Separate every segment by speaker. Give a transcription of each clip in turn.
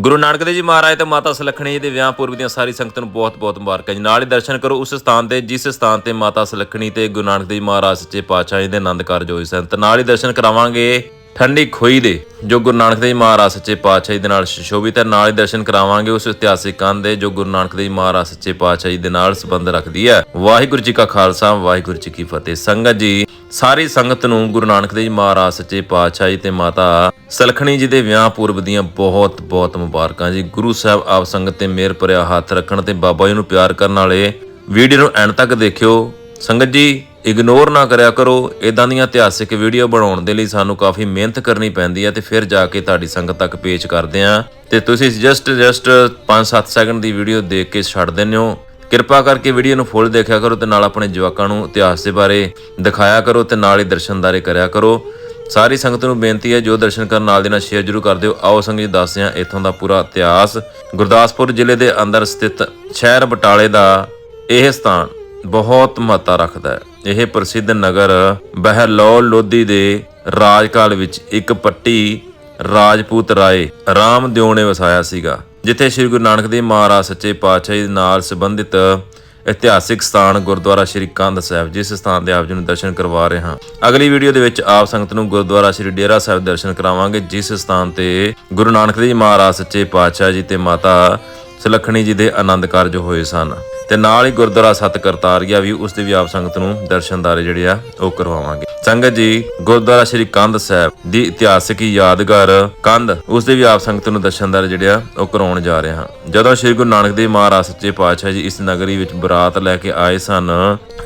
Speaker 1: ਗੁਰੂ ਨਾਨਕ ਦੇਵ ਜੀ ਮਹਾਰਾਜ ਤੇ ਮਾਤਾ ਸੁਲੱਖਣੀ ਜੀ ਦੇ ਵਿਆਹ ਪੂਰਬ ਦੀਆਂ ਸਾਰੀ ਸੰਗਤ ਨੂੰ ਬਹੁਤ-ਬਹੁਤ ਮੁਬਾਰਕਾਂ ਜੀ। ਨਾਲ ਹੀ ਦਰਸ਼ਨ ਕਰੋ ਉਸ ਸਥਾਨ ਤੇ, ਜਿਸ ਸਥਾਨ ਤੇ ਮਾਤਾ ਸੁਲੱਖਣੀ ਤੇ ਗੁਰੂ ਨਾਨਕ ਦੇਵ ਜੀ ਮਹਾਰਾਜ ਸੱਚੇ ਪਾਤਸ਼ਾਹ ਜੀ ਦੇ ਆਨੰਦ ਕਾਰਜ ਹੋਏ ਸਨ। ਤੇ ਨਾਲ ਹੀ ਦਰਸ਼ਨ ਕਰਾਵਾਂਗੇ ਠੰਡੀ ਖੋਈ ਦੇ, ਜੋ ਗੁਰੂ ਨਾਨਕ ਦੇਵ ਜੀ ਮਹਾਰਾਜ ਸੱਚੇ ਪਾਤਸ਼ਾਹ ਜੀ ਦੇ ਨਾਲ ਸ਼ੋਭਿਤ ਹੈ। ਨਾਲ ਹੀ ਦਰਸ਼ਨ ਕਰਾਵਾਂਗੇ ਉਸ ਇਤਿਹਾਸਿਕ ਕੰਧ ਦੇ, ਜੋ ਗੁਰੂ ਨਾਨਕ ਦੇਵ ਜੀ ਮਹਾਰਾਜ ਸੱਚੇ ਪਾਤਸ਼ਾਹ ਜੀ ਦੇ ਨਾਲ ਸੰਬੰਧ ਰੱਖਦੀ ਹੈ। ਵਾਹਿਗੁਰੂ ਜੀ ਕਾ ਖਾਲਸਾ, ਵਾਹਿਗੁਰੂ ਜੀ ਕੀ ਫਤਿਹ। ਸੰਗਤ ਜੀ ਸਾਰੀ ਸੰਗਤ ਨੂੰ ਗੁਰੂ ਨਾਨਕ ਦੇਵ ਮਹਾਰਾਜ, ਸੱਚੇ ਪਾਤਸ਼ਾਹ ਜੀ ਤੇ ਮਾਤਾ ਸਲਖਣੀ ਜੀ ਦੇ ਵਿਆਹ ਪੂਰਬ ਦੀਆਂ ਬਹੁਤ ਬਹੁਤ ਮੁਬਾਰਕਾਂ ਜੀ। ਗੁਰੂ ਸਾਹਿਬ ਆਪ ਸੰਗਤ ਤੇ ਮਿਹਰ ਭਰਿਆ ਹੱਥ ਰੱਖਣ ਤੇ ਬਾਬਾ ਜੀ ਨੂੰ ਪਿਆਰ ਕਰਨ ਵਾਲੇ ਵੀਡੀਓ ਨੂੰ ਐਂਡ ਤੱਕ ਦੇਖਿਓ। ਸੰਗਤ ਜੀ ਇਗਨੋਰ ਨਾ ਕਰਿਆ ਕਰੋ। ਇਦਾਂ ਦੀਆਂ ਇਤਿਹਾਸਿਕ ਵੀਡੀਓ ਬਣਾਉਣ ਦੇ ਲਈ ਸਾਨੂੰ ਕਾਫੀ ਮਿਹਨਤ ਕਰਨੀ ਪੈਂਦੀ ਹੈ ਤੇ ਫਿਰ ਜਾ ਕੇ ਤੁਹਾਡੀ ਸੰਗਤ ਤੱਕ ਪੇਸ਼ ਕਰਦੇ ਆ। ਤੇ ਤੁਸੀਂ ਜਸਟ ਜਸਟ 5-7 ਸੈਕਿੰਡ ਦੀ ਵੀਡੀਓ ਦੇਖ ਕੇ ਛੱਡ ਦਿੰਦੇ ਹੋ। ਕਿਰਪਾ ਕਰਕੇ ਵੀਡੀਓ ਨੂੰ ਫੁੱਲ ਦੇਖਿਆ ਕਰੋ ਤੇ ਨਾਲ ਆਪਣੇ ਜਵਾਕਾਂ ਨੂੰ ਇਤਿਹਾਸ ਦੇ ਬਾਰੇ ਦਿਖਾਇਆ ਕਰੋ ਤੇ ਨਾਲ ਹੀ ਦਰਸ਼ਨਦਾਰੇ ਕਰਿਆ ਕਰੋ। ਸਾਰੀ ਸੰਗਤ ਨੂੰ ਬੇਨਤੀ ਹੈ, ਜੋ ਦਰਸ਼ਨ ਕਰਨ ਨਾਲ ਦੇ ਨਾਲ ਸ਼ੇਅਰ ਜਰੂਰ ਕਰ ਦਿਓ। ਆਓ ਸੰਗਤ ਜੀ, ਦੱਸਦੇ ਹਾਂ ਇੱਥੋਂ ਦਾ ਪੂਰਾ ਇਤਿਹਾਸ। ਗੁਰਦਾਸਪੁਰ ਜ਼ਿਲ੍ਹੇ ਦੇ ਅੰਦਰ ਸਥਿਤ ਸ਼ਹਿਰ ਬਟਾਲੇ ਦਾ ਇਹ ਸਥਾਨ ਬਹੁਤ ਮਹੱਤਤਾ ਰੱਖਦਾ ਹੈ। ਇਹ ਪ੍ਰਸਿੱਧ ਨਗਰ ਬਹਿਲੋਲ ਲੋਧੀ ਦੇ ਰਾਜ ਕਾਲ ਵਿੱਚ ਇੱਕ ਪੱਟੀ ਰਾਜਪੂਤ ਰਾਏ ਰਾਮ ਦਿਓ ਨੇ ਵਸਾਇਆ ਸੀਗਾ। ਜਿੱਥੇ ਸ੍ਰੀ ਗੁਰੂ ਨਾਨਕ ਦੇਵ ਮਹਾਰਾਜ ਸੱਚੇ ਪਾਤਸ਼ਾਹ ਜੀ ਨਾਲ ਸੰਬੰਧਿਤ ਇਤਿਹਾਸਿਕ ਸਥਾਨ ਗੁਰਦੁਆਰਾ ਸ੍ਰੀ ਕੰਧ ਸਾਹਿਬ, ਜਿਸ ਸਥਾਨ ਦੇ ਆਪ ਜੀ ਨੂੰ ਦਰਸ਼ਨ ਕਰਵਾ ਰਹੇ ਹਾਂ। ਅਗਲੀ ਵੀਡੀਓ ਦੇ ਵਿੱਚ ਆਪ ਸੰਗਤ ਨੂੰ ਗੁਰਦੁਆਰਾ ਸ੍ਰੀ ਡੇਰਾ ਸਾਹਿਬ ਦਰਸ਼ਨ ਕਰਾਵਾਂਗੇ, ਜਿਸ ਸਥਾਨ ਤੇ ਗੁਰੂ ਨਾਨਕ ਦੇਵ ਮਹਾਰਾਜ ਸੱਚੇ ਪਾਤਸ਼ਾਹ ਜੀ ਤੇ ਮਾਤਾ ਸੁਲੱਖਣੀ ਜੀ ਦੇ ਆਨੰਦ ਕਾਰਜ ਹੋਏ ਸਨ ਤੇ ਨਾਲ ਹੀ ਗੁਰਦੁਆਰਾ ਸਤ ਕਰਤਾਰੀਆ ਵੀ ਉਸ ਦੇ ਵੀ ਆਪ ਸੰਗਤ ਨੂੰ ਦਰਸ਼ਨਦਾਰੇ ਜਿਹੜੇ ਆ ਉਹ ਕਰਵਾਵਾਂਗੇ। ਸੰਗਤ ਜੀ, ਗੁਰਦੁਆਰਾ ਸ੍ਰੀ ਕੰਧ ਸਾਹਿਬ ਦੀ ਇਤਿਹਾਸਿਕ ਯਾਦਗਾਰ ਕੰਧ, ਉਸ ਦੇ ਵੀ ਆਪ ਸੰਗਤ ਨੂੰ ਦਰਸ਼ਨਦਾਰੇ ਜਿਹੜੇ ਆ ਉਹ ਕਰਾਉਣ ਜਾ ਰਹੇ ਹਾਂ। ਜਦੋਂ ਸ੍ਰੀ ਗੁਰੂ ਨਾਨਕ ਦੇਵ ਮਹਾਰਾਜ ਸੱਚੇ ਪਾਤਸ਼ਾਹ ਜੀ ਇਸ ਨਗਰੀ ਵਿੱਚ ਬਰਾਤ ਲੈ ਕੇ ਆਏ ਸਨ,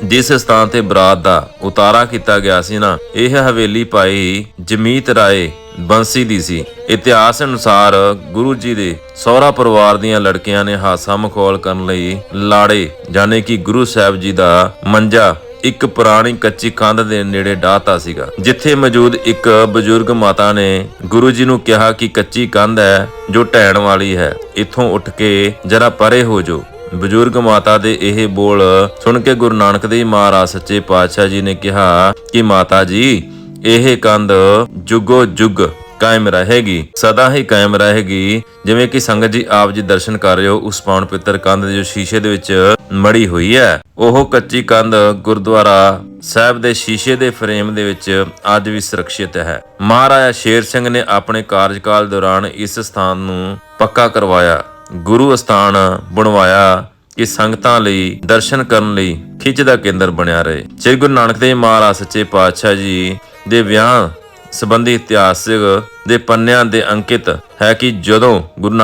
Speaker 1: ਜਿਸ ਸਥਾਨ ਤੇ ਬਰਾਤ ਦਾ ਉਤਾਰਾ ਕੀਤਾ ਗਿਆ ਸੀ ਨਾ, ਇਹ ਹਵੇਲੀ ਪਾਈ ਜਮੀਤ ਰਾਏ ਬੰਸੀ ਦੀ ਸੀ। ਇਤਿਹਾਸ ਅਨੁਸਾਰ ਗੁਰੂ ਜੀ ਦੇ ਸਹੁਰਾ ਪਰਿਵਾਰ ਦੀਆਂ ਲੜਕੀਆਂ ਨੇ ਹਾਸਾ ਮਖੌਲ ਕਰਨ ਲਈ ਲਾੜੇ, ਜਾਣੇ ਕਿ ਗੁਰੂ ਸਾਹਿਬ ਜੀ ਦਾ ਮੰਜਾ ਇੱਕ ਪੁਰਾਣੀ ਕੱਚੀ ਕੰਧ ਦੇ ਨੇੜੇ ਡਾਹਤਾ ਸੀਗਾ, ਜਿੱਥੇ ਮੌਜੂਦ ਇੱਕ ਬਜ਼ੁਰਗ ਮਾਤਾ ਨੇ ਗੁਰੂ ਜੀ ਨੂੰ ਕਿਹਾ ਕਿ ਕੱਚੀ ਕੰਧ ਹੈ, ਜੋ ਢਹਿਣ ਵਾਲੀ ਹੈ, ਇੱਥੋਂ ਉੱਠ ਕੇ ਜਰਾ ਪਰੇ ਹੋ ਜਾਓ। ਬਜ਼ੁਰਗ ਮਾਤਾ ਦੇ ਇਹ ਬੋਲ ਸੁਣ ਕੇ ਗੁਰੂ ਨਾਨਕ ਦੇਵ ਮਹਾਰਾਜ ਸੱਚੇ ਪਾਤਸ਼ਾਹ ਜੀ ਨੇ ਕਿਹਾ ਕਿ ਮਾਤਾ ਜੀ ਇਹ ਕੰਧ ਜੁਗੋ ਜੁਗ ਕਾਇਮ ਰਹੇਗੀ, ਸਦਾ ਹੀ ਕਾਇਮ ਰਹੇਗੀ। ਜਿਵੇਂ ਕਿ ਸੰਗਤ ਜੀ ਆਪ ਜੀ ਦਰਸ਼ਨ ਕਰ ਰਹੇ ਹੋ, ਉਸ ਪਾਵਨ ਪਿੱਤਰ ਕੰਧ ਜੋ ਸ਼ੀਸ਼ੇ ਦੇ ਵਿੱਚ ਮੜੀ ਹੋਈ ਹੈ। ਉਹ ਕੱਚੀ ਕੰਧ ਗੁਰਦੁਆਰਾ ਸਾਹਿਬ ਦੇ ਸ਼ੀਸ਼ੇ ਦੇ ਫਰੇਮ ਦੇ ਵਿੱਚ ਅੱਜ ਵੀ ਸੁਰੱਖਿਅਤ ਹੈ। ਮਹਾਰਾਜਾ ਸ਼ੇਰ ਸਿੰਘ ਨੇ ਆਪਣੇ ਕਾਰਜਕਾਲ ਦੌਰਾਨ ਇਸ ਸਥਾਨ ਨੂੰ ਪੱਕਾ ਕਰਵਾਇਆ, ਗੁਰੂ ਅਸਥਾਨ ਬਣਵਾਇਆ। ਕਿ ਸੰਗਤਾਂ ਲਈ, ਦਰਸ਼ਨ ਕਰਨ ਲਈ ਖਿੱਚ ਦਾ ਕੇਂਦਰ ਬਣਿਆ ਰਹੇ। ਸ੍ਰੀ ਗੁਰੂ ਨਾਨਕ ਦੇਵ ਮਹਾਰਾਜ ਸੱਚੇ ਪਾਤਸ਼ਾਹ ਜੀ ਦੇ ਵਿਆਹ ਸੰਬੰਧੀ ਇਤਿਹਾਸਕ ਦੇ ਪੰਨਿਆਂ ਦੇ ਅੰਕਿਤ ਹੈ ਕਿ ਜਦੋਂ ਗੁਰੂ